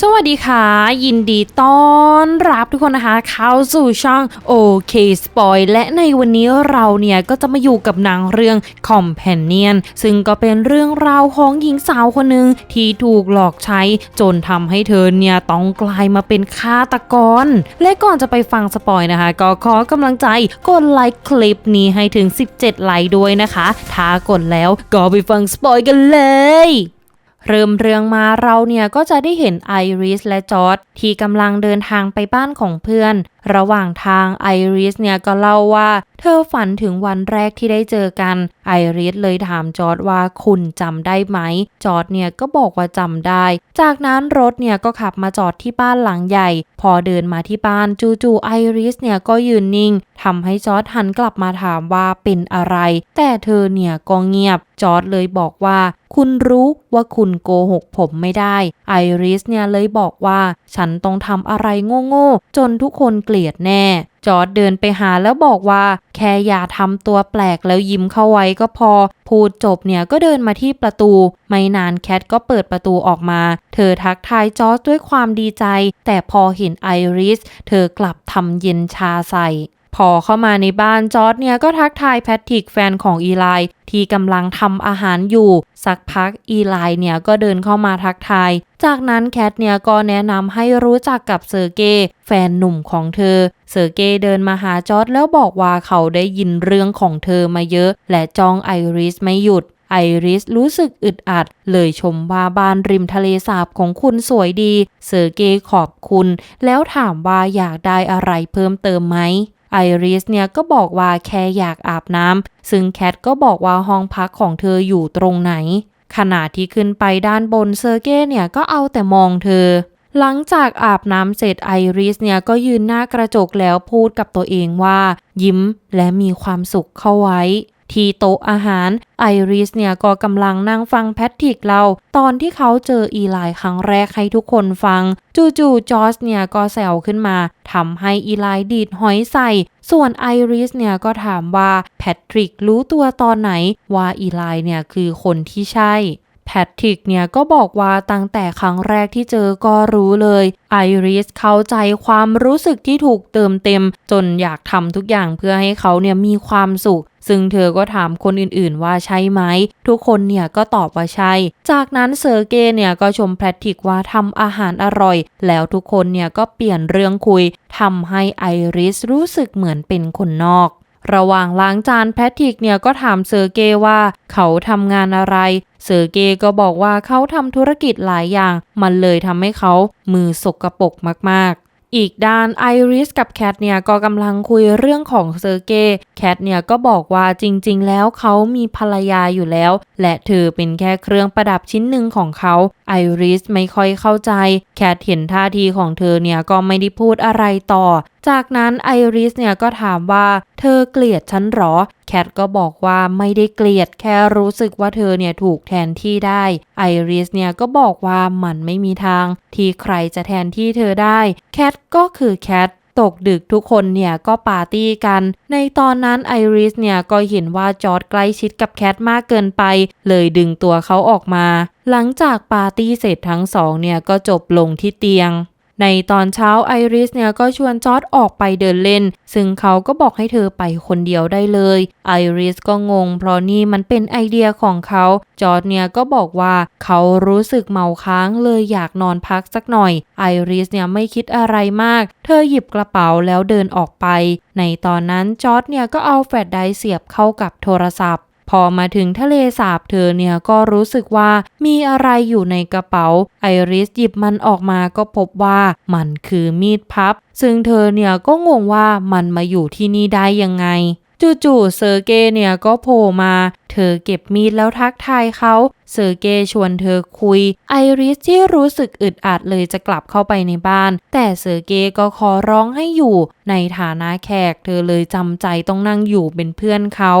สวัสดีค่ะ ยินดีต้อนรับทุกคนนะคะ เข้าสู่ช่องโอเคสปอยและในวันนี้เราเนี่ยก็จะมาอยู่กับหนังเรื่อง Companion ซึ่งก็เป็นเรื่องราวของหญิงสาวคนหนึ่งที่ถูกหลอกใช้ จนทำให้เธอเนี่ยต้องกลายมาเป็นฆาตกร และก่อนจะไปฟังสปอยนะคะ ก็ขอกำลังใจกดไลค์คลิปนี้ให้ถึง 17 ไลค์ด้วยนะคะ ถ้ากดแล้วก็ไปฟังสปอยกันเลย เริ่มเรื่องมาเราเนี่ยก็จะได้เห็นไอริสและจอร์ดที่กำลังเดินทางไปบ้านของเพื่อน ระหว่างทางไอริสเนี่ยก็เล่าว่าเธอฝันถึงวันแรกที่ได้เจอกัน ไอริสเลยถามจอร์ดว่าคุณจำได้ไหม จอร์ดเนี่ยก็บอกว่าจำได้ จากนั้นรถเนี่ยก็ขับมาจอดที่บ้านหลังใหญ่ พอเดินมาที่บ้านจู่ๆไอริสเนี่ยก็ยืนนิ่งทำให้จอร์ดหันกลับมาถามว่าเป็นอะไร แต่เธอเนี่ยก็เงียบ จอร์ดเลยบอกว่า คุณรู้ว่าคุณโกหกผมไม่ได้ ไอริสเนี่ยเลยบอกว่า ฉันต้องทำอะไรโง่ๆจนทุกคนเกลียดแน่ จอร์ดเดินไปหาแล้วบอกว่า แค่อย่าทำตัวแปลกแล้วยิ้มเข้าไว้ก็พอ พูดจบเนี่ยก็เดินมาที่ประตู ไม่นานแคทก็เปิดประตูออกมา เธอทักทายจอร์ดด้วยความดีใจ แต่พอเห็นไอริส เธอกลับทำเย็นชาใส่พอเข้ามาในบ้านจอร์ดเนี่ยก็ทักทายแพทริกแฟนของอีไลที่กำลังทำอาหารอยู่ สักพักอีไลเนี่ยก็เดินเข้ามาทักทาย จากนั้นแคทเนี่ยก็แนะนำให้รู้จักกับเซอร์เกย์แฟนหนุ่มของเธอ เซอร์เกย์เดินมาหาจอร์ดแล้วบอกว่าเขาได้ยินเรื่องของเธอมาเยอะ และจ้องไอริสไม่หยุดไอริสรู้สึกอึดอัด เลยชมว่าบ้านริมทะเลสาบของคุณสวยดี เซอร์เกย์ขอบคุณ แล้วถามว่าอยากได้อะไรเพิ่มเติมไหม ไอริสเนี่ยก็บอกว่าแค่อยากอาบน้ำซึ่งแคทก็บอกว่าห้องพักของเธออยู่ตรงไหน ขณะที่ขึ้นไปด้านบนเซอร์เก้เนี่ยก็เอาแต่มองเธอ หลังจากอาบน้ำเสร็จไอริสเนี่ยก็ยืนหน้ากระจกแล้วพูดกับตัวเองว่า ยิ้มและมีความสุขเข้าไว้ ที่โต๊ะอาหาร ไอริสเนี่ยก็กำลังนั่งฟังแพทริกเล่าตอนที่เขาเจออีไลครั้งแรกให้ทุกคนฟัง จู่ๆจอร์จเนี่ยก็แซวขึ้นมาทำให้อีไลดีดหอยใส่ ส่วนไอริสเนี่ยก็ถามว่าแพทริกรู้ตัวตอนไหนว่าอีไลเนี่ยคือคนที่ใช่แพทริกเนี่ยก็บอกว่าตั้งแต่ครั้งแรกที่เจอก็รู้เลยไอริสเข้าใจความรู้สึกที่ถูกเติมเต็ม จนอยากทำทุกอย่างเพื่อให้เขาเนี่ยมีความสุข ซึ่งเธอก็ถามคนอื่นๆว่าใช่ไหม ทุกคนเนี่ยก็ตอบว่าใช่ จากนั้นเซอร์เกย์เนี่ยก็ชมแพทริกว่าทำอาหารอร่อย แล้วทุกคนเนี่ยก็เปลี่ยนเรื่องคุยทำให้ไอริสรู้สึกเหมือนเป็นคนนอกระหว่างล้างจานแพทริกเนี่ยก็ถามเซอร์เกย์ว่าเขาทำงานอะไร เซอร์เกย์ก็บอกว่าเขาทำธุรกิจหลายอย่าง มันเลยทำให้เขามือสกรปรกมากๆ อีกด้านไอริสกับแคทเนี่ยก็กำลังคุยเรื่องของเซอร์เกย์แคทเนี่ยก็บอกว่าจริงๆ แล้วเขามีภรรยาอยู่แล้ว และเธอเป็นแค่เครื่องประดับชิ้นหนึ่งของเขาไอริสไม่ค่อยเข้าใจ แคทเห็นท่าทีของเธอเนี่ยก็ไม่ได้พูดอะไรต่อ จากนั้นไอริสเนี่ยก็ถามว่าเธอเกลียดฉันหรอ แคทก็บอกว่าไม่ได้เกลียดแค่รู้สึกว่าเธอเนี่ยถูกแทนที่ได้ไอริสเนี่ยก็บอกว่ามันไม่มีทาง ที่ใครจะแทนที่เธอได้ แคทก็คือแคทตกดึกทุกคนเนี่ยก็ปาร์ตี้กัน ในตอนนั้นไอริสเนี่ยก็เห็นว่าจอร์ดใกล้ชิดกับแคทมากเกินไป เลยดึงตัวเขาออกมา หลังจากปาร์ตี้เสร็จทั้งสองเนี่ยก็จบลงที่เตียง ในตอนเช้าไอริสเนี่ยก็ชวนจอร์ดออกไปเดินเล่น ซึ่งเขาก็บอกให้เธอไปคนเดียวได้เลย ไอริสก็งง เพราะนี่มันเป็นไอเดียของเขา จอร์ดเนี่ยก็บอกว่าเขารู้สึกเมาค้างเลยอยากนอนพักสักหน่อย ไอริสเนี่ยไม่คิดอะไรมาก เธอหยิบกระเป๋าแล้วเดินออกไป ในตอนนั้นจอร์ดเนี่ยก็เอาแฟลชไดร์เสียบเข้ากับโทรศัพท์ พอมาถึงทะเลสาบเธอเนี่ยก็รู้สึกว่ามีอะไรอยู่ในกระเป๋า ไอริสหยิบมันออกมาก็พบว่ามันคือมีดพับ ซึ่งเธอเนี่ยก็งงว่ามันมาอยู่ที่นี่ได้ยังไงจู่ๆเซอร์เกเนี่ยก็โผล่มา เธอเก็บมีดแล้วทักทายเขา เซอร์เกชวนเธอคุย ไอริสที่รู้สึกอึดอัดเลยจะกลับเข้าไปในบ้าน แต่เซอร์เกก็ขอร้องให้อยู่ ในฐานะแขกเธอเลยจำใจต้องนั่งอยู่เป็นเพื่อนเขา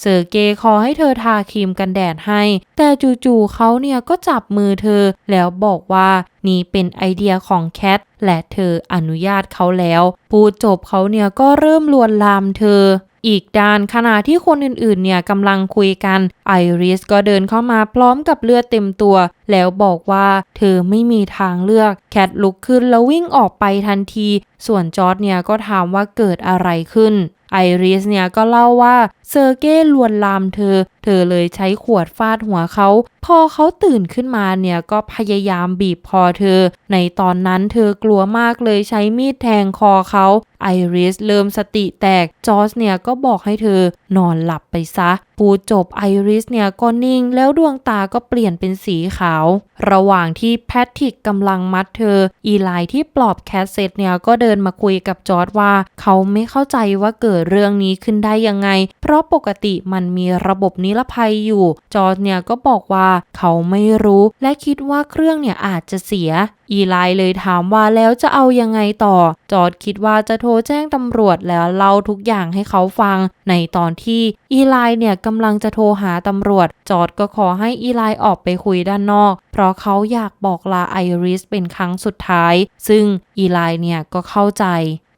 เซอร์เกย์ขอให้เธอทาครีมกันแดดให้ แต่จู่ๆเขาเนี่ยก็จับมือเธอ แล้วบอกว่านี่เป็นไอเดียของแคทและเธออนุญาตเขาแล้วพูดจบเขาเนี่ยก็เริ่มลวนลามเธออีกด้านขณะที่คนอื่นๆเนี่ยกำลังคุยกันไอริสก็เดินเข้ามาพร้อมกับเลือดเต็มตัว แล้วบอกว่าเธอไม่มีทางเลือกแคทลุกขึ้นแล้ววิ่งออกไปทันที ส่วนจอร์ดเนี่ยก็ถามว่าเกิดอะไรขึ้นไอริสเนี่ยก็เล่าว่า เซอร์เก้ลวนลามเธอ เธอเลยใช้ขวดฟาดหัวเขา พอเขาตื่นขึ้นมาเนี่ยก็พยายามบีบคอเธอ ในตอนนั้นเธอกลัวมากเลยใช้มีดแทงคอเขาไอริสเริ่มสติแตก จอร์จเนี่ยก็บอกให้เธอนอนหลับไปซะ ปูจบไอริสเนี่ยก็นิ่งแล้วดวงตาก็เปลี่ยนเป็นสีขาว ระหว่างที่แพทริกกำลังมัดเธอ อีไลที่ปลอบแคสเซตเนี่ยก็เดินมาคุยกับจอร์จว่า เขาไม่เข้าใจว่าเกิดเรื่องนี้ขึ้นได้ยังไง ราะปกติมันมีระบบนิรภัยอยู่ จอร์จเนี่ยก็บอกว่าเขาไม่รู้ และคิดว่าเครื่องเนี่ยอาจจะเสีย อีไลเลยถามว่าแล้วจะเอายังไงต่อ จอร์ดคิดว่าจะโทรแจ้งตำรวจแล้วเล่าทุกอย่างให้เขาฟัง ในตอนที่อีไลเนี่ยกำลังจะโทรหาตำรวจ จอร์ดก็ขอให้อีไลออกไปคุยด้านนอก เพราะเขาอยากบอกลาไอริสเป็นครั้งสุดท้าย ซึ่งอีไลเนี่ยก็เข้าใจ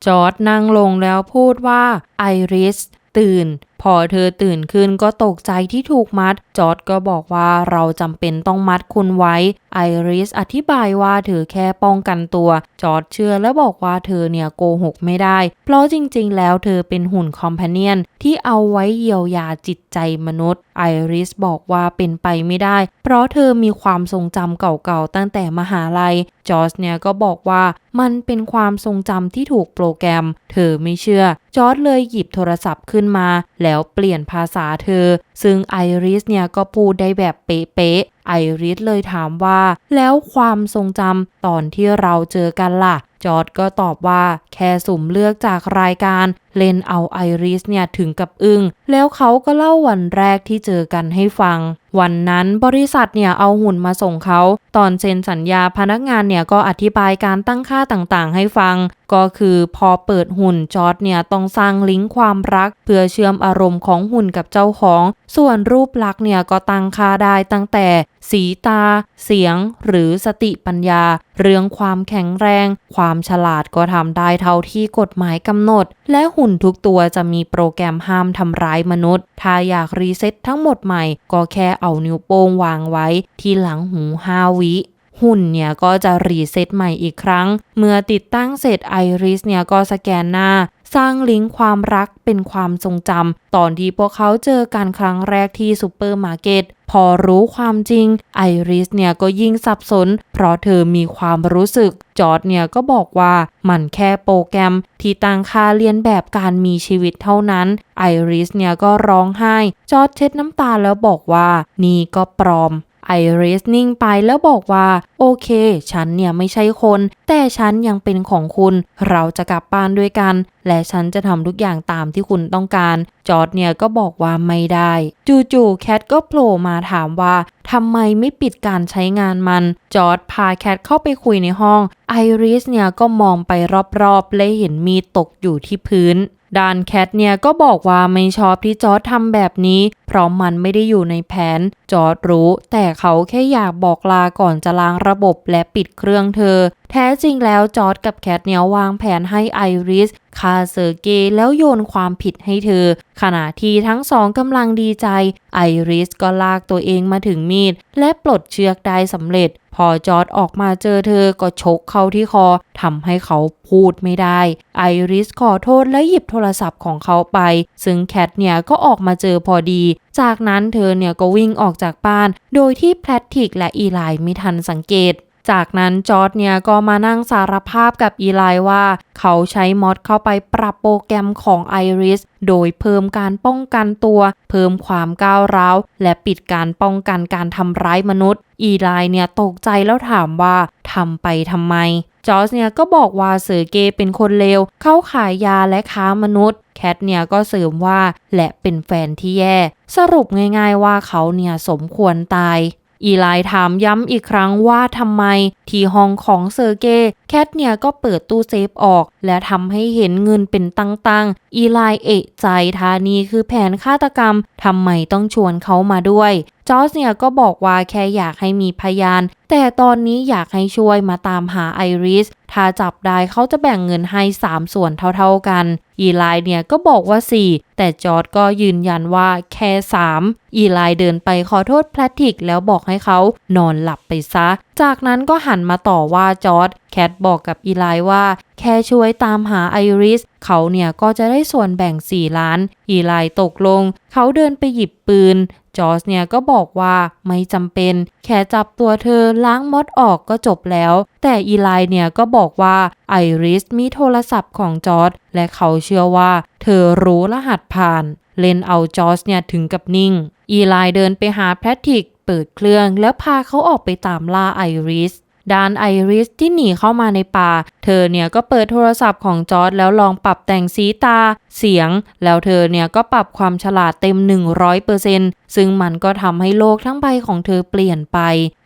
จอร์ดนั่งลงแล้วพูดว่าไอริสตื่น พอเธอตื่นขึ้นก็ตกใจที่ถูกมัด จอร์ดก็บอกว่าเราจำเป็นต้องมัดคุณไว้ไอริสอธิบายว่าเธอแค่ป้องกันตัว จอร์ดเชื่อและบอกว่าเธอเนี่ยโกหกไม่ได้ เพราะจริงๆ แล้วเธอเป็นหุ่นคอมเพเนียนที่เอาไว้เยียวยาจิตใจมนุษย์ไอริสบอกว่าเป็นไปไม่ได้ เพราะเธอมีความทรงจำเก่าๆ ตั้งแต่มหาลัย จอร์จเนี่ยก็บอกว่ามันเป็นความทรงจำที่ถูกโปรแกรม เธอไม่เชื่อ จอร์จเลยหยิบโทรศัพท์ขึ้นมา แล้วเปลี่ยนภาษาเธอ ซึ่งไอริสเนี่ยก็พูดได้แบบเป๊ะไอริสเลยถามว่า แล้วความทรงจำตอนที่เราเจอกันล่ะ จอร์ดก็ตอบว่าแค่สุ่มเลือกจากรายการ เล่นเอาไอริสเนี่ยถึงกับอึง้ง แล้วเขาก็เล่าวันแรกที่เจอกันให้ฟัง วันนั้นบริษัทเนี่ยเอาหุ่นมาส่งเขา ตอนเซ็นสัญญาพนักงานเนี่ยก็อธิบายการตั้งค่าต่างๆ ให้ฟัง ก็คือพอเปิดหุ่นจอร์ดเนี่ยต้องสร้างลิงก์ความรัก เพื่อเชื่อมอารมณ์ของหุ่นกับเจ้าของ ส่วนรูปลักษณ์เนี่ยก็ตั้งค่าได้ตั้งแต่ สีตา เสียง หรือสติปัญญา เรื่องความแข็งแรง ความฉลาดก็ทำได้เท่าที่กฎหมายกำหนด และหุ่นทุกตัวจะมีโปรแกรมห้ามทำร้ายมนุษย์ ถ้าอยากรีเซ็ตทั้งหมดใหม่ ก็แค่เอานิ้วโป้งวางไว้ ที่หลังหู5วิหุ่นเนี่ยก็จะรีเซ็ตใหม่อีกครั้ง เมื่อติดตั้งเสร็จไอริสเนี่ยก็สแกนหน้า สร้างลิงก์ความรักเป็นความทรงจำตอนที่พวกเขาเจอกันครั้งแรกที่ซูเปอร์มาร์เก็ตพอรู้ความจริง ไอริสเนี่ยก็ยิ่งสับสน เพราะเธอมีความรู้สึก จอร์ดเนี่ยก็บอกว่ามันแค่โปรแกรมที่ตั้งค่าเลียนแบบการมีชีวิตเท่านั้น ไอริสเนี่ยก็ร้องไห้ จอร์ดเช็ดน้ำตาแล้วบอกว่า นี่ก็ปลอม ไอริสนิ่งไปแล้วบอกว่า โอเค ฉันเนี่ยไม่ใช่คน แต่ฉันยังเป็นของคุณ เราจะกลับบ้านด้วยกัน และฉันจะทำทุกอย่างตามที่คุณต้องการ จอร์ดเนี่ยก็บอกว่าไม่ได้ จู่ๆแคทก็โผล่มาถามว่าทำไมไม่ปิดการใช้งานมัน จอร์ดพาแคทเข้าไปคุยในห้องไอริสเนี่ยก็มองไปรอบๆ และเห็นมีตกอยู่ที่พื้นด้านแคทเนี่ยก็บอกว่าไม่ชอบที่จอร์ดทำแบบนี้ เพราะมันไม่ได้อยู่ในแผน จอร์ดรู้ แต่เขาแค่อยากบอกลาก่อนจะล้างระบบและปิดเครื่องเธอ แท้จริงแล้วจอร์ดกับแคทเนียวางแผนให้ไอริสฆ่าเซอร์เกย์แล้วโยนความผิดให้เธอ ขณะที่ทั้งสองกำลังดีใจ ไอริสก็ลากตัวเองมาถึงมีด และปลดเชือกได้สำเร็จ พอจอร์ดออกมาเจอเธอก็ชกเข้าที่คอทำให้เขาพูดไม่ได้ ไอริสขอโทษและหยิบโทรศัพท์ของเขาไป ซึ่งแคทเนี่ยก็ออกมาเจอพอดีจากนั้นเธอเนี่ยก็วิ่งออกจากบ้าน โดยที่แพทริกและอีไลไม่ทันสังเกตจากนั้นจอร์ดเนี่ยก็มานั่งสารภาพกับอีไลว่า เขาใช้มอดเข้าไปปรับโปรแกรมของไอริสโดยเพิ่มการป้องกันตัว เพิ่มความก้าวร้าว และปิดการป้องกันการทำร้ายมนุษย์ อีไลเนี่ยตกใจแล้วถามว่าทำไปทำไม จอร์จเนี่ยก็บอกว่าเซอเกเป็นคนเลว เข้าขายยาและค้ามนุษย์ แคทเนี่ยก็เสริมว่าและเป็นแฟนที่แย่ สรุปง่ายๆว่าเขาเนี่ยสมควรตายอีไลถามย้ำอีกครั้งว่าทำไม ที่ห้องของเซอร์เกแคทเนี่ยก็เปิดตู้เซฟออก และทำให้เห็นเงินเป็นตั้งๆ อีไลเอะใจทานีคือแผนฆาตกรรมทำไมต้องชวนเขามาด้วย จอร์จเนี่ยก็บอกว่าแค่อยากให้มีพยาน แต่ตอนนี้อยากให้ช่วยมาตามหาไอริส ถ้าจับได้เขาจะแบ่งเงินให้ 3 ส่วนเท่าๆกัน อีไลเนี่ยก็บอกว่า 4 แต่จอร์ดก็ยืนยันว่าแค่ 3 อีไลเดินไปขอโทษแพทริกแล้วบอกให้เขานอนหลับไปซะ จากนั้นก็หันมาต่อว่าจอร์ดแคทบอกกับอีไลว่า แค่ช่วยตามหาไอริส เขาเนี่ยก็จะได้ส่วนแบ่ง 4 ล้าน อีไลตกลง เขาเดินไปหยิบปืน จอส์เนี่ยก็บอกว่าไม่จำเป็น แค่จับตัวเธอล้างมดออกก็จบแล้ว แต่อีไลเนี่ยก็บอกว่าไอริสมีโทรศัพท์ของจอสและเขาเชื่อว่า เธอรู้รหัสผ่าน เล่นเอาจอสเนี่ยถึงกับนิ่ง อีไลเดินไปหาแพทริกเปิดเครื่องแล้วพาเขาออกไปตามล่าไอริส ด้านไอริสที่หนีเข้ามาในป่า เธอเนี่ยก็เปิดโทรศัพท์ของจอร์ดแล้วลองปรับแต่งสีตา เสียง แล้วเธอเนี่ยก็ปรับความฉลาดเต็ม 100%ซึ่งมันก็ทำให้โลกทั้งใบของเธอเปลี่ยนไป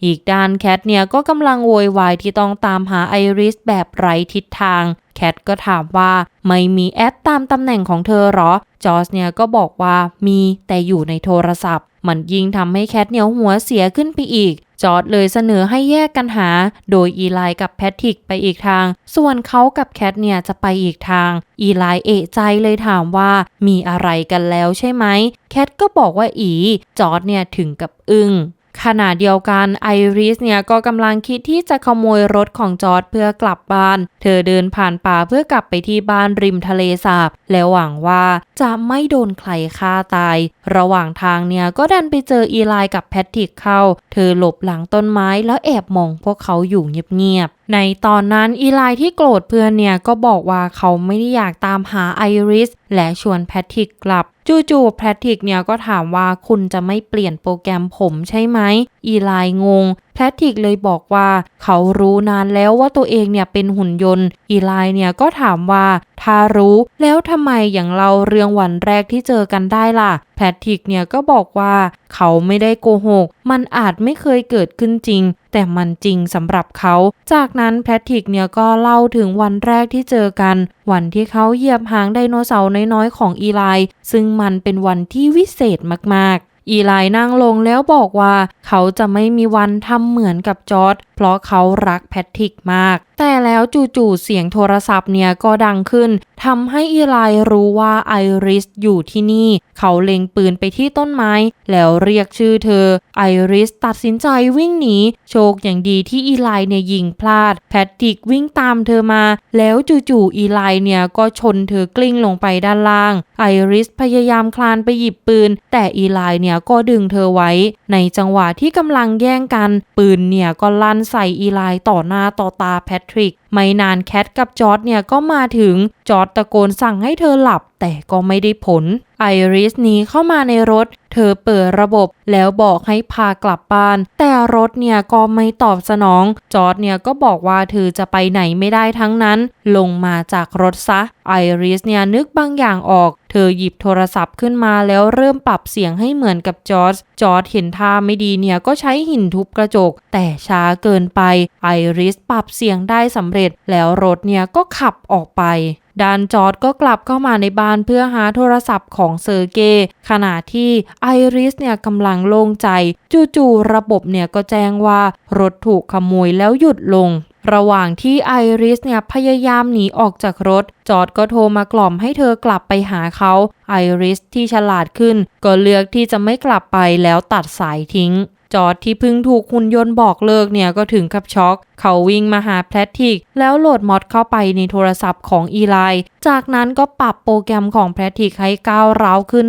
อีกด้านแคทเนี่ยก็กำลังโวยวายที่ต้องตามหาไอริสแบบไร้ทิศทางแคทก็ถามว่าไม่มีแอปตามตำแหน่งของเธอหรอ จอร์จเนี่ยก็บอกว่ามีแต่อยู่ในโทรศัพท์ มันยิ่งทำให้แคทเหนียวหัวเสียขึ้นไปอีก จอร์ดเลยเสนอให้แยกกันหา โดยอีไลกับแพทริกไปอีกทาง ส่วนเขากับแคทเนี่ยจะไปอีกทาง อีไลเอะใจเลยถามว่ามีอะไรกันแล้วใช่ไหม แคทก็บอกว่าอี จอร์ดเนี่ยถึงกับอึง้ง ขณะเดียวกันไอริสเนี่ยก็กำลังคิดที่จะขโมยรถของจอร์ดเพื่อกลับบ้าน เธอเดินผ่านป่าเพื่อกลับไปที่บ้านริมทะเลสาบ และหวังว่าจะไม่โดนใครฆ่าตาย ระหว่างทางเนี่ยก็ดันไปเจออีไลกับแพทริกเข้า เธอหลบหลังต้นไม้แล้วแอบมองพวกเขาอยู่เงียบๆในตอนนั้นอีไลที่โกรธเพื่อนเนี่ยก็บอกว่าเขาไม่ได้อยากตามหาไอริสและชวนแพทริกกลับ จู่ๆแพทริกเนี่ยก็ถามว่าคุณจะไม่เปลี่ยนโปรแกรมผมใช่ไหม อีไลงง แพทริกเลยบอกว่า เขารู้นานแล้วว่าตัวเองเนี่ยเป็นหุ่นยนต์ อีไลเนี่ยก็ถามว่า ถ้ารู้แล้วทำไมอย่างเราเรื่องวันแรกที่เจอกันได้ล่ะ แพทริกเนี่ยก็บอกว่า เขาไม่ได้โกหก มันอาจไม่เคยเกิดขึ้นจริง แต่มันจริงสำหรับเขา จากนั้นแพทริกเนี่ยก็เล่าถึงวันแรกที่เจอกัน วันที่เขาเหยียบหางไดโนเสาร์น้อยๆของอีไลซึ่งมันเป็นวันที่วิเศษมากๆ อีไลนั่งลงแล้วบอกว่าเขาจะไม่มีวันทำเหมือนกับจอร์ดเพราะเขารักแพทริกมากแต่แล้วจู่ๆเสียงโทรศัพท์เนี่ยก็ดังขึ้นทำให้อีไลรู้ว่าไอริสอยู่ที่นี่ เขาเล็งปืนไปที่ต้นไม้ แล้วเรียกชื่อเธอ ไอริสตัดสินใจวิ่งหนี โชคอย่างดีที่อีไลเนี่ยยิงพลาด แพทริกวิ่งตามเธอมา แล้วจู่ๆอีไลเนี่ยก็ชนเธอกลิ้งลงไปด้านล่าง ไอริสพยายามคลานไปหยิบปืน แต่อีไลเนี่ยก็ดึงเธอไว้ ในจังหวะที่กำลังแย่งกัน ปืนเนี่ยก็ลั่นใส่อีไลต่อหน้าต่อตาแพทริก ไม่นานแคทกับจอร์ดเนี่ยก็มาถึงจอร์ดตะโกนสั่งให้เธอหลับ แต่ก็ไม่ได้ผล ไอริสหนีเข้ามาในรถ เธอเปิดระบบแล้วบอกให้พากลับบ้าน แต่รถเนี่ยก็ไม่ตอบสนอง จอร์ดเนี่ยก็บอกว่าเธอจะไปไหนไม่ได้ทั้งนั้น ลงมาจากรถซะ ไอริสเนี่ยนึกบางอย่างออก เธอหยิบโทรศัพท์ขึ้นมาแล้วเริ่มปรับเสียงให้เหมือนกับจอร์ดจอร์ดเห็นท่าไม่ดีเนี่ยก็ใช้หินทุบกระจก แต่ช้าเกินไป ไอริสปรับเสียงได้สำเร็จแล้วรถเนี่ยก็ขับออกไปดานจอร์ดก็กลับเข้ามาในบ้านเพื่อหาโทรศัพท์ของเซอร์เกย์ขณะที่ไอริสเนี่ยกำลังโล่งใจ จู่ๆระบบเนี่ยก็แจ้งว่ารถถูกขโมยแล้วหยุดลง ระหว่างที่ไอริสเนี่ยพยายามหนีออกจากรถ จอร์ดก็โทรมากล่อมให้เธอกลับไปหาเขา ไอริสที่ฉลาดขึ้น ก็เลือกที่จะไม่กลับไปแล้วตัดสายทิ้งจอร์ดที่เพิ่งถูกหุ่นยนต์บอกเลิกเนี่ยก็ถึงกับช็อกเขาวิ่งมาหาแพทริกแล้วโหลดมอดเข้าไปในโทรศัพท์ของอีไล จากนั้นก็ปรับโปรแกรมของแพทริกให้ก้าวร้าวขึ้น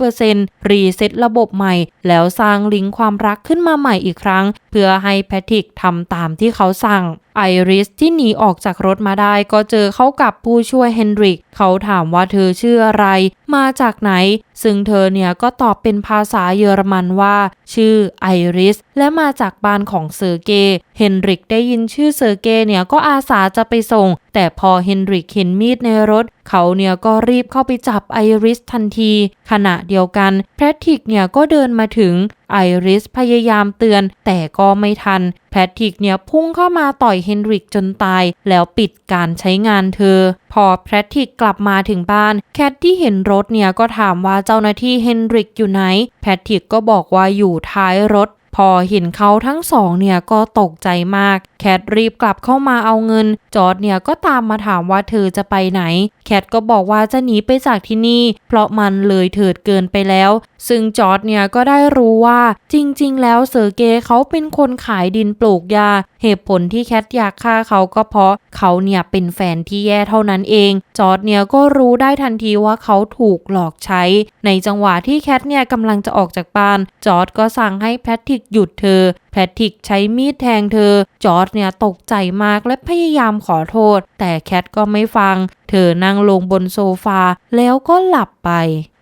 100%รีเซ็ตระบบใหม่ แล้วสร้างลิงก์ความรักขึ้นมาใหม่อีกครั้ง เพื่อให้แพทริกทำตามที่เขาสั่งไอริสที่หนีออกจากรถมาได้ก็เจอเข้ากับผู้ช่วยเฮนริก เขาถามว่าเธอชื่ออะไร มาจากไหน ซึ่งเธอเนี่ยก็ตอบเป็นภาษาเยอรมันว่า ชื่อไอริส และมาจากบ้านของเซอร์เกย์เฮนริกได้ยินชื่อเซอร์เกย์เนี่ยก็อาสาจะไปส่ง แต่พอเฮนริกเห็นมีดในรถ เขาเนี่ยก็รีบเข้าไปจับไอริสทันที ขณะเดียวกันแพทริกเนี่ยก็เดินมาถึงไอริสพยายามเตือน แต่ก็ไม่ทัน แพทริกเนี่ยพุ่งเข้ามาต่อยเฮนริกจนตาย แล้วปิดการใช้งานเธอ พอแพทริกกลับมาถึงบ้าน แคทที่เห็นรถเนี่ยก็ถามว่าเจ้าหน้าที่เฮนริกอยู่ไหน แพทริกก็บอกว่าอยู่ท้ายรถ พอเห็นเขาทั้งสองเนี่ยก็ตกใจมาก แคทรีบกลับเข้ามาเอาเงิน จอร์ดเนี่ยก็ตามมาถามว่าเธอจะไปไหน แคทก็บอกว่าจะหนีไปจากที่นี่ เพราะมันเลยเถิดเกินไปแล้ว ซึ่งจอร์ดเนี่ยก็ได้รู้ว่าจริง ๆ แล้วเซอร์เกย์เขาเป็นคนขายดินปลูกยา เหตุผลที่แคทอยากฆ่าเขาก็เพราะเขาเนี่ยเป็นแฟนที่แย่เท่านั้นเอง จอร์ดเนี่ยก็รู้ได้ทันทีว่าเขาถูกหลอกใช้ ในจังหวะที่แคทเนี่ยกำลังจะออกจากบ้าน จอร์ดก็สั่งให้แพทริกหยุดเธอ แพทริกใช้มีดแทงเธอ จอร์ดเนี่ยตกใจมากและพยายามขอโทษ แต่แคทก็ไม่ฟัง เธอนั่งลงบนโซฟา แล้วก็หลับไป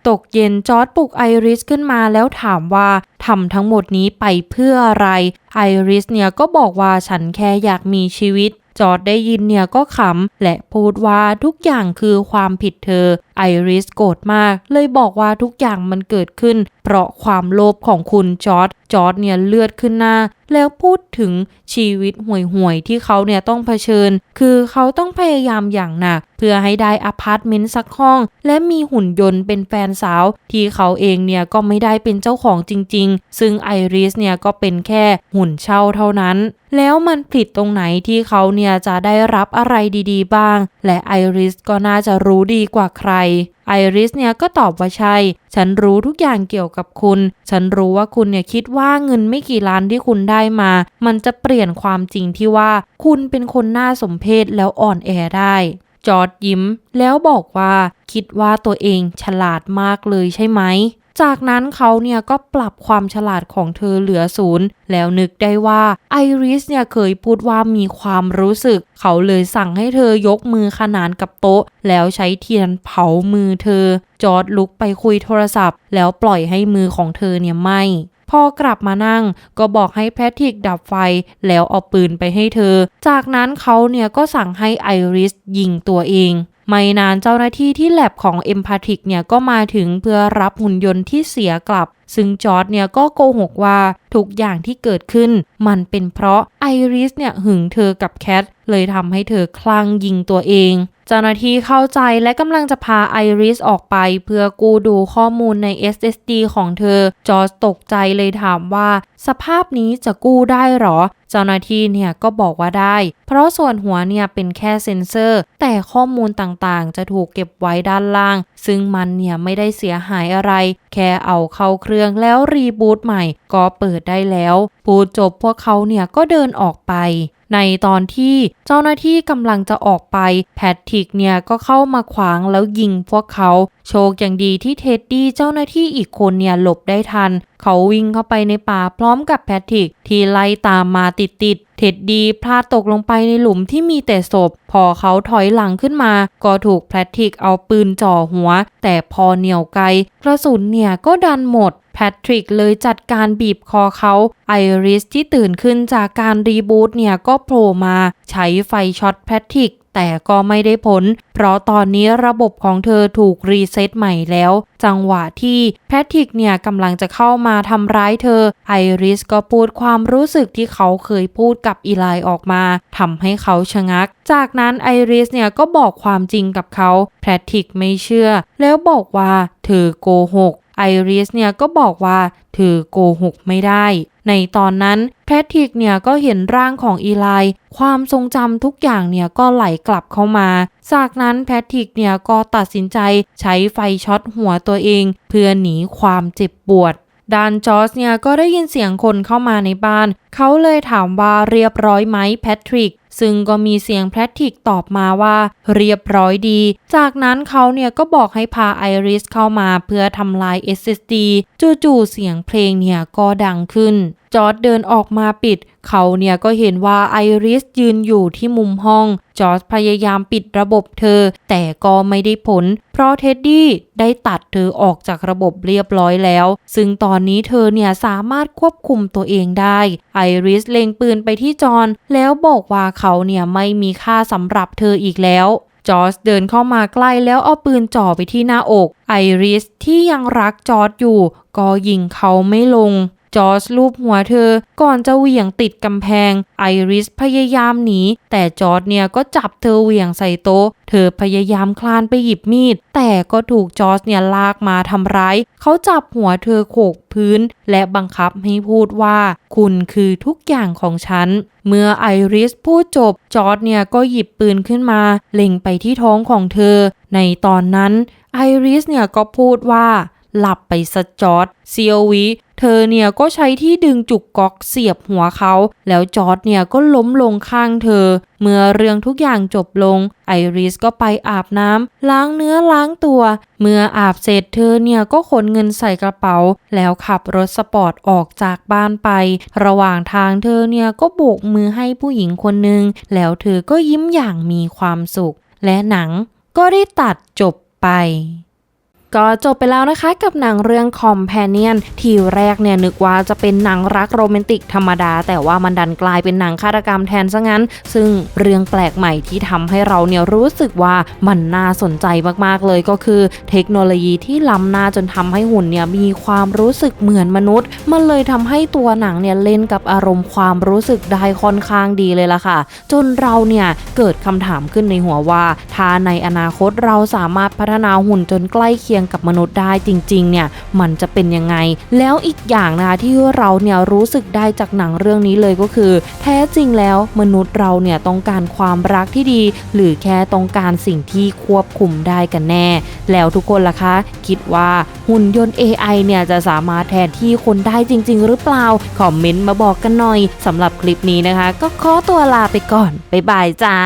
ตกเย็นจอร์ดปลุกไอริสขึ้นมาแล้วถามว่าทำทั้งหมดนี้ไปเพื่ออะไร ไอริสเนี่ยก็บอกว่าฉันแค่อยากมีชีวิตจอร์ดได้ยินเนี่ยก็ขำ และพูดว่าทุกอย่างคือความผิดเธอ ไอริสโกรธมาก เลยบอกว่าทุกอย่างมันเกิดขึ้น เพราะความโลภของคุณจอร์ด จอร์ดเนี่ยเลือดขึ้นหน้า แล้วพูดถึงชีวิตห่วยๆที่เขาเนี่ยต้องเผชิญ คือเขาต้องพยายามอย่างหนัก เพื่อให้ได้อพาร์ตเมนต์สักห้อง และมีหุ่นยนต์เป็นแฟนสาว ที่เขาเองเนี่ยก็ไม่ได้เป็นเจ้าของจริงๆ ซึ่งไอริสเนี่ยก็เป็นแค่หุ่นเช่าเท่านั้น แล้วมันผิดตรงไหนที่เขาเนี่ยจะได้รับอะไรดีๆ บ้าง และไอริสก็น่าจะรู้ดีกว่าใคร ไอริสเนี่ยก็ตอบว่าใช่ ฉันรู้ทุกอย่างเกี่ยวกับคุณ ฉันรู้ว่าคุณเนี่ยคิดว่าเงินไม่กี่ล้านที่คุณได้มา มันจะเปลี่ยนความจริงที่ว่า คุณเป็นคนน่าสมเพชแล้วอ่อนแอได้จอร์ดยิ้มแล้วบอกว่า คิดว่าตัวเองฉลาดมากเลยใช่ไหม จากนั้นเขาเนี่ยก็ปรับความฉลาดของเธอเหลือศูนย์แล้วนึกได้ว่าไอริสเนี่ยเคยพูดว่ามีความรู้สึก เขาเลยสั่งให้เธอยกมือขนานกับโต๊ะ แล้วใช้เทียนเผามือเธอ จอร์ดลุกไปคุยโทรศัพท์ แล้วปล่อยให้มือของเธอเนี่ยไหมพอกลับมานั่งก็บอกให้แพทริกดับไฟแล้วเอาปืนไปให้เธอ จากนั้นเขาเนี่ยก็สั่งให้ไอริสยิงตัวเอง ไม่นานเจ้าหน้าที่ที่แลบของเอ็มพาทิกเนี่ยก็มาถึงเพื่อรับหุ่นยนต์ที่เสียกลับ ซึ่งจอร์ดเนี่ยก็โกหกว่าทุกอย่างที่เกิดขึ้น มันเป็นเพราะไอริสเนี่ยหึงเธอกับแคทเลยทำให้เธอคลั่งยิงตัวเอง เจ้าหน้าที่เข้าใจและกำลังจะพาไอริสออกไป เพื่อกู้ดูข้อมูลใน SSD ของเธอ จอร์จตกใจเลยถามว่า สภาพนี้จะกู้ได้หรอ เจ้าหน้าที่เนี่ยก็บอกว่าได้ เพราะส่วนหัวเนี่ยเป็นแค่เซ็นเซอร์ แต่ข้อมูลต่างๆ จะถูกเก็บไว้ด้านล่าง ซึ่งมันเนี่ยไม่ได้เสียหายอะไร แค่เอาเข้าเครื่องแล้วรีบูตใหม่ ก็เปิดได้แล้ว พูดจบพวกเขาเนี่ยก็เดินออกไป ในตอนที่เจ้าหน้าที่กำลังจะออกไป แพทริกเนี่ยก็เข้ามาขวางแล้วยิงพวกเขา โชคอย่างดีที่เท็ดดี้เจ้าหน้าที่อีกคนเนี่ยหลบได้ทัน เขาวิ่งเข้าไปในป่าพร้อมกับแพทริกที่ไล่ตามมาติดๆเท็ดดี้พลาดตกลงไปในหลุมที่มีแต่ศพ พอเขาถอยหลังขึ้นมา ก็ถูกแพทริกเอาปืนจ่อหัว แต่พอเหนี่ยวไกลกระสุนเนี่ยก็ดันหมด ทริกเลยจัดการบีบคอเขา ไอริสที่ตื่นขึ้นจากการรีบูตเนี่ยก็โผล่มาใช้ไฟช็อตแพทริกแต่ก็ไม่ได้ผล เพราะตอนนี้ระบบของเธอถูกรีเซ็ตใหม่แล้ว จังหวะที่แพทริกเนี่ยกำลังจะเข้ามาทำร้ายเธอ ไอริสก็พูดความรู้สึกที่เขาเคยพูดกับอีไลออกมาทำให้เขาชะงัก จากนั้นไอริสเนี่ยก็บอกความจริงกับเขา แพทริกไม่เชื่อ แล้วบอกว่าเธอโกหก ไอริสเนี่ยก็บอกว่าเธอโกหกไม่ได้ ในตอนนั้นแพทริกเนี่ยก็เห็นร่างของอีไลความทรงจำทุกอย่างเนี่ยก็ไหลกลับเข้ามา จากนั้นแพทริกเนี่ยก็ตัดสินใจใช้ไฟช็อตหัวตัวเอง เพื่อหนีความเจ็บปวด ดานจอสเนี่ยก็ได้ยินเสียงคนเข้ามาในบ้าน เขาเลยถามว่าเรียบร้อยไหมแพทริก ซึ่งก็มีเสียงแพทริกตอบมาว่า เรียบร้อยดี จากนั้นเขาเนี่ยก็บอกให้พาไอริสเข้ามาเพื่อทำลาย SSD จู่ๆเสียงเพลงเนี่ยก็ดังขึ้น จอร์ดเดินออกมาปิด เขาเนี่ยก็เห็นว่าไอริสยืนอยู่ที่มุมห้อง จอร์ดพยายามปิดระบบเธอ แต่ก็ไม่ได้ผล เพราะเท็ดดี้ได้ตัดเธอออกจากระบบเรียบร้อยแล้ว ซึ่งตอนนี้เธอเนี่ยสามารถควบคุมตัวเองได้ ไอริสเล็งปืนไปที่จอห์นแล้วบอกว่าเขาเนี่ยไม่มีค่าสำหรับเธออีกแล้วจอร์จเดินเข้ามาใกล้แล้วเอาปืนจ่อไปที่หน้าอก ไอริสที่ยังรักจอร์จอยู่ ก็ยิงเขาไม่ลง จอร์จลูบหัวเธอ ก่อนจะเหวี่ยงติดกำแพง ไอริสพยายามหนี แต่จอร์จเนี่ยก็จับเธอเหวี่ยงใส่โต๊ะ เธอพยายามคลานไปหยิบมีด แต่ก็ถูกจอร์จเนี่ยลากมาทำร้าย เขาจับหัวเธอโขกพื้น และบังคับให้พูดว่า คุณคือทุกอย่างของฉันเมื่อไอริสพูดจบ จอร์จเนี่ยก็หยิบปืนขึ้นมา เล็งไปที่ท้องของเธอ ในตอนนั้นไอริสเนี่ยก็พูดว่า หลับไปสะจอร์ดเซียววิ เธอเนี่ยก็ใช้ที่ดึงจุกก๊อกเสียบหัวเขา แล้วจอร์ดเนี่ยก็ล้มลงข้างเธอ เมื่อเรื่องทุกอย่างจบลง ไอริสก็ไปอาบน้ำล้างเนื้อล้างตัว เมื่ออาบเสร็จเธอเนี่ยก็ขนเงินใส่กระเป๋า แล้วขับรถสปอร์ตออกจากบ้านไป ระหว่างทางเธอเนี่ยก็โบกมือให้ผู้หญิงคนหนึ่งแล้วเธอก็ยิ้มอย่างมีความสุข และหนังก็ได้ตัดจบไป ก็จบไปแล้วนะคะกับหนังเรื่อง Companion ทีแรกเนี่ยนึกว่าจะเป็นหนังรักโรแมนติกธรรมดา แต่ว่ามันดันกลายเป็นหนังฆาตกรรมแทนซะงั้น ซึ่งเรื่องแปลกใหม่ที่ทำให้เราเนี่ยรู้สึกว่ามันน่าสนใจมากๆเลยก็คือ เทคโนโลยีที่ล้ำหน้าจนทำให้หุ่นเนี่ยมีความรู้สึกเหมือนมนุษย์ มันเลยทำให้ตัวหนังเนี่ยเล่นกับอารมณ์ความรู้สึกได้ค่อนข้างดีเลยล่ะค่ะ จนเราเนี่ยเกิดคำถามขึ้นในหัวว่าถ้าในอนาคตเราสามารถพัฒนาหุ่นจนใกล้เคียงยงกับมนุษย์ได้จริงๆเนี่ยมันจะเป็นยังไง แล้วอีกอย่างนะคะที่เราเนี่ยรู้สึกได้จากหนังเรื่องนี้เลยก็คือ แท้จริงแล้วมนุษย์เราเนี่ยต้องการความรักที่ดี หรือแค่ต้องการสิ่งที่ควบคุมได้กันแน่ แล้วทุกคนล่ะคะ คิดว่าหุ่นยนต์ AI เนี่ยจะสามารถแทนที่คนได้จริง ๆ หรือเปล่าคอมเมนต์มาบอกกันหน่อยสำหรับคลิปนี้นะคะ ก็ขอตัวลาไปก่อนบ๊ายบายจ้า